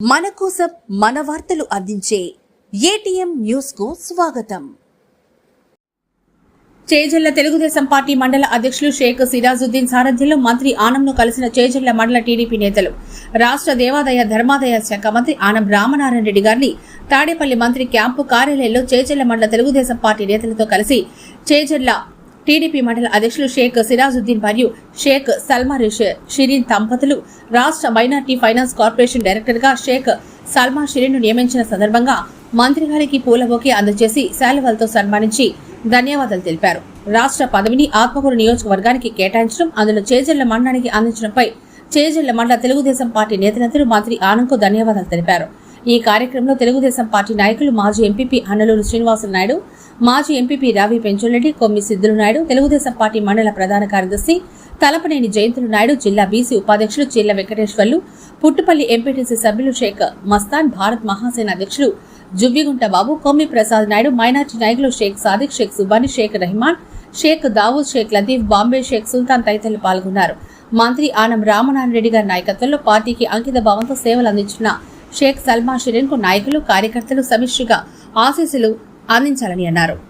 మన కోసం మన వార్తలు అందించే ఏటీఎం న్యూస్కు స్వాగతం. చేజల్ల తెలుగుదేశం పార్టీ మండల అధ్యక్షులు షేక్ సిరాజుద్దీన్ సారథ్యంలో మంత్రి ఆనంను కలిసిన చేజల్ల మండల టీడీపీ నేతలు రాష్ట్ర దేవాదాయ ధర్మాదాయ శాఖ మంత్రి ఆనం రామనారాయణ రెడ్డి గారిని తాడేపల్లి మంత్రి క్యాంపు కార్యాలయంలో చేజల్ల మండల తెలుగుదేశం పార్టీ నేతలతో కలిసి చేజల్ల టీడీపీ మండల అధ్యక్షులు షేక్ సిరాజుద్దీన్ మరియు షేక్ సల్మా షిరీన్ దంపతులు రాష్ట్ర మైనార్టీ ఫైనాన్స్ కార్పొరేషన్ డైరెక్టర్గా షేక్ సల్మా షిరీన్ నియమించిన సందర్భంగా మంత్రి గారికి పూలబోకే అందజేసి శాలువలతో సన్మానించి ధన్యవాదాలు తెలిపారు. రాష్ట్ర పదవిని ఆత్మకూరు నియోజకవర్గానికి కేటాయించడం అందులో చేజల్ల మండలానికి అందించడంపై చేజల్ల మండల తెలుగుదేశం పార్టీ నేతలందరూ మంత్రి ఆనంద్కు ధన్యవాదాలు తెలిపారు. ఈ కార్యక్రమంలో తెలుగుదేశం పార్టీ నాయకులు మాజీ ఎంపీపీ అన్నలూరు శ్రీనివాసులు నాయుడు మాజీ ఎంపీపీ రావి పెంచులరెడ్డి కొమ్మి సిద్ధులు నాయుడు తెలుగుదేశం పార్టీ మండల ప్రధాన కార్యదర్శి తలపనేని జయంతులు నాయుడు జిల్లా బీసీ ఉపాధ్యక్షులు చిల్ల వెంకటేశ్వర్లు పుట్టుపల్లి ఎంపీటీసీ సభ్యులు షేక్ మస్తాన్ భారత్ మహాసేన అధ్యక్షులు జువ్విగుంట బాబు కొమ్మి ప్రసాద్ నాయుడు మైనార్టీ నాయకులు షేక్ సాదిక్ షేక్ సుబాని షేక్ రెహమాన్ షేక్ దావూద్ షేక్ లతీఫ్ బాంబే షేక్ సుల్తాన్ తదితరులు పాల్గొన్నారు. మంత్రి ఆనం రామనారాయణ రెడ్డి గారి నాయకత్వంలో పార్టీకి అంకిత భావంతో సేవలు అందించిన షేక్ సల్మా షిరిన్కు నాయకులు కార్యకర్తలు సమిష్టిగా ఆశీస్సులు అందించాలని అన్నారు.